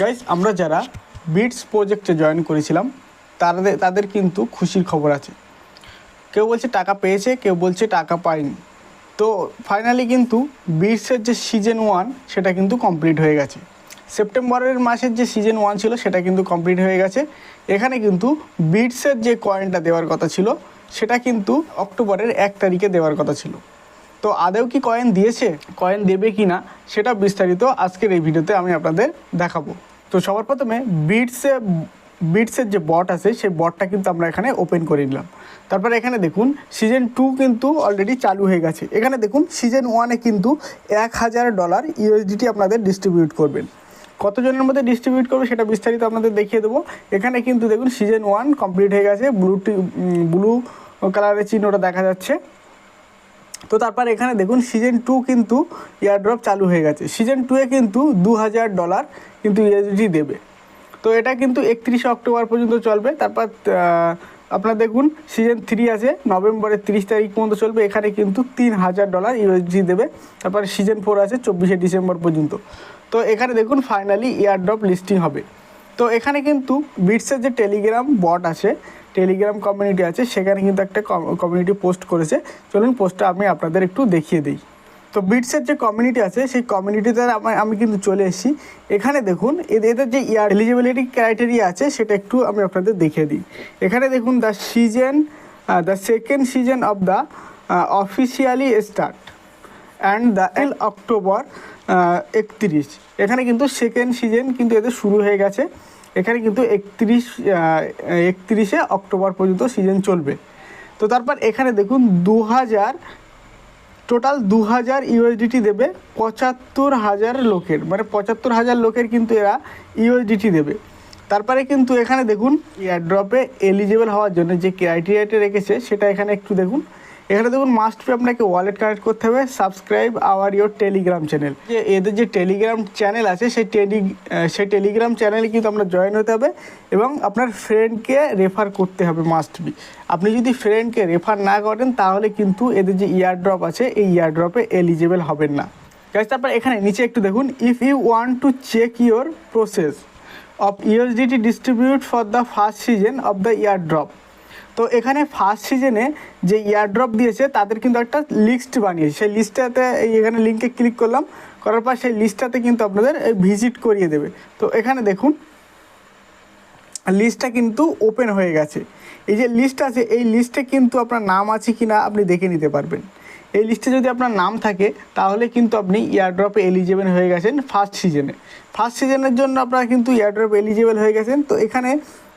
Guys আমরা যারা bits প্রজেক্টে জয়েন করেছিলাম, তাদের তাদের কিন্তু খুশির খবর আছে। কেউ বলছে টাকা পেয়েছে, কেউ বলছে টাকা পায়নি। তো ফাইনালি কিন্তু বিটসের যে সিজন ওয়ান সেটা কিন্তু কমপ্লিট হয়ে গেছে। সেপ্টেম্বরের মাসের যে সিজন ওয়ান ছিল, সেটা কিন্তু কমপ্লিট হয়ে গেছে। এখানে কিন্তু বিটসের যে কয়েনটা দেওয়ার কথা ছিল, সেটা কিন্তু অক্টোবরের এক তারিখে দেওয়ার কথা ছিল। তো আদেও কি কয়েন দিয়েছে? কয়েন দেবে কি না, সেটা বিস্তারিত আজকের এই ভিডিওতে আমি আপনাদের দেখাবো। তো সবার প্রথমে বিটসে বিটসের যে বট আছে, সেই বটটা কিন্তু আমরা এখানে ওপেন করে নিলাম। তারপরে এখানে দেখুন সিজন টু কিন্তু অলরেডি চালু হয়ে গেছে। এখানে দেখুন সিজন ওয়ানে কিন্তু এক হাজার ডলার ইউএসডিটি আপনাদের ডিস্ট্রিবিউট করবেন। কতজনের মধ্যে ডিস্ট্রিবিউট করবে সেটা বিস্তারিত আপনাদের দেখিয়ে দেবো। এখানে কিন্তু দেখুন সিজন ওয়ান কমপ্লিট হয়ে গেছে। ব্লুটি ব্লু কালারের চিহ্নটা দেখা যাচ্ছে। তো তারপর এখানে দেখুন সিজন টু কিন্তু এয়ারড্রপ চালু হয়ে গেছে। সিজন টুয়ে কিন্তু দু হাজার ডলার কিন্তু ইউএসডি দেবে। তো এটা কিন্তু একত্রিশে অক্টোবর পর্যন্ত চলবে। তারপর আপনার দেখুন সিজন থ্রি আছে, নভেম্বরের তিরিশ তারিখ পর্যন্ত চলবে। এখানে কিন্তু তিন হাজার ডলার ইউএসডি দেবে। তারপরে সিজন ফোর আছে, চব্বিশে ডিসেম্বর পর্যন্ত। তো এখানে দেখুন ফাইনালি এয়ারড্রপ লিস্টিং হবে। তো এখানে কিন্তু বিটসের যে টেলিগ্রাম বট আছে টেলিগ্রাম কমিউনিটি আছে, সেখানে কিন্তু একটা কমিউনিটি পোস্ট করেছে। চলুন পোস্টটা আমি আপনাদের একটু দেখিয়ে দিই। তো বিটসের যে কমিউনিটি আছে, সেই কমিউনিটিতে আমি আমি কিন্তু চলে এসেছি। এখানে দেখুন এদের যে ইয়ার এলিজিবিলিটি ক্রাইটেরিয়া আছে, সেটা একটু আমি আপনাদের দেখিয়ে দিই। এখানে দেখুন the season the second season of the officially start and the L October একত্রিশ। এখানে কিন্তু সেকেন্ড সিজন কিন্তু এদের শুরু হয়ে গেছে। এখানে কিন্তু একত্রিশ একত্রিশে অক্টোবর পর্যন্ত সিজন চলবে। তো তারপর এখানে দেখুন দু হাজার টোটাল দু হাজার ইউএসডিটি দেবে পঁচাত্তর হাজার লোকের। মানে পঁচাত্তর হাজার লোকের কিন্তু এরা ইউএসডিটি দেবে। তারপরে কিন্তু এখানে দেখুন এয়ারড্রপে এলিজিবল হওয়ার জন্য যে ক্রাইটেরিয়াটা রেখেছে, সেটা এখানে একটু দেখুন। এখানে দেখুন মাস্ট বি আপনাকে ওয়ালেট কানেক্ট করতে হবে। Subscribe our your Telegram channel যে এদের যে টেলিগ্রাম চ্যানেল আছে, সেই টেলি সেই টেলিগ্রাম চ্যানেলে কিন্তু আপনার জয়েন হতে হবে এবং আপনার ফ্রেন্ডকে রেফার করতে হবে মাস্ট বি আপনি যদি ফ্রেন্ডকে রেফার না করেন, তাহলে কিন্তু এদের যে ইয়ার ড্রপ আছে, এই ইয়ারড্রপে এলিজিবল হবেন না। গাইস তারপর এখানে নিচে একটু দেখুন। If you want to check your process of USDT distribute for the first season of the airdrop তো এখানে ফার্স্ট সিজনে যে ইয়ারড্রপ দিয়েছে, তাদের কিন্তু একটা লিস্ট বানিয়েছে। সেই লিস্টটাতে এখানে লিঙ্কে ক্লিক করলাম, করার পর সেই লিস্টটাতে কিন্তু আপনাদের ভিজিট করিয়ে দেবে। তো এখানে দেখুন লিস্টটা কিন্তু ওপেন হয়ে গেছে। এই যে লিস্ট আছে, এই লিস্টে কিন্তু আপনার নাম আছে কি না আপনি দেখে নিতে পারবেন। এই লিস্টে যদি আপনার নাম থাকে, তাহলে কিন্তু আপনি ইয়ারড্রপে এলিজিবল হয়ে গেছেন ফার্স্ট সিজনে ফার্স্ট সিজনের জন্য আপনারা কিন্তু ইয়ারড্রপ এলিজিবল হয়ে গেছেন। তো এখানে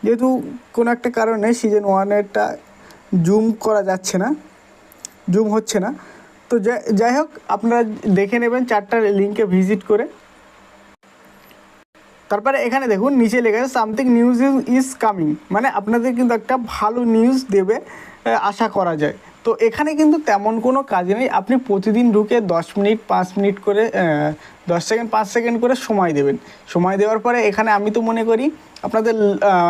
যেহেতু কোনো একটা কারণে সিজন ওয়ানেরটা জুম করা যাচ্ছে না জুম হচ্ছে না, তো যাই- হোক, আপনারা দেখে নেবেন চারটা লিঙ্কে ভিজিট করে। তারপরে এখানে দেখুন, নিচে লেখা আছে সামথিং নিউজ ইজ কামিং মানে আপনাদের কিন্তু একটা ভালো নিউজ দেবে আশা করা যায়। তো এখানে কিন্তু তেমন কোনো কাজ নেই। আপনি প্রতিদিন ঢুকে দশ মিনিট, পাঁচ মিনিট করে দশ সেকেন্ড, পাঁচ সেকেন্ড করে সময় দেবেন। সময় দেওয়ার পরে এখানে আমি তো মনে করি, আপনাদের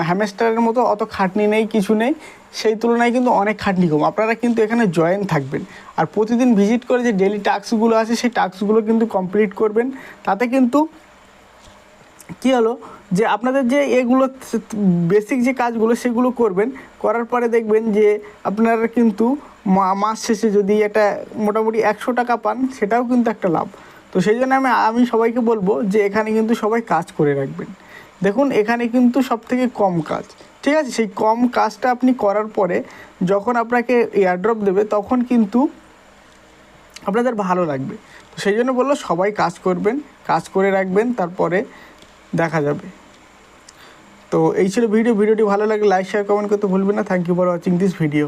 হ্যামেস্টারের মতো অত খাটনি নেই, কিছু নেই। সেই তুলনায় কিন্তু অনেক খাটনি কম। আপনারা কিন্তু এখানে জয়েন থাকবেন। আর প্রতিদিন ভিজিট করে যে ডেলি টাস্কগুলো আছে, সেই টাস্কগুলো কিন্তু কমপ্লিট করবেন। তাতে কিন্তু কী হলো? যে আপনাদের যে এগুলো বেসিক যে কাজগুলো সেগুলো করবেন, করার পরে দেখবেন যে আপনারা কিন্তু মাস শেষে যদি এটা মোটামুটি একশো টাকা পান, সেটাও কিন্তু একটা লাভ। তো সেই জন্য আমি আমি সবাইকে বলব যে এখানে কিন্তু সবাই কাজ করে রাখবেন। দেখুন, এখানে কিন্তু সব থেকে কম কাজ। ঠিক আছে? সেই কম কাজটা আপনি করার পরে যখন আপনাকে এয়ারড্রপ দেবে, তখন কিন্তু আপনাদের ভালো লাগবে। তো সেই জন্য বলল সবাই কাজ করবেন, কাজ করে রাখবেন, তারপরে দেখা যাবে। তো এই ছিল ভিডিও। ভিডিওটি ভালো লাগে লাইক শেয়ার কমেন্ট করতে ভুলবেন না। Thank you for watching this video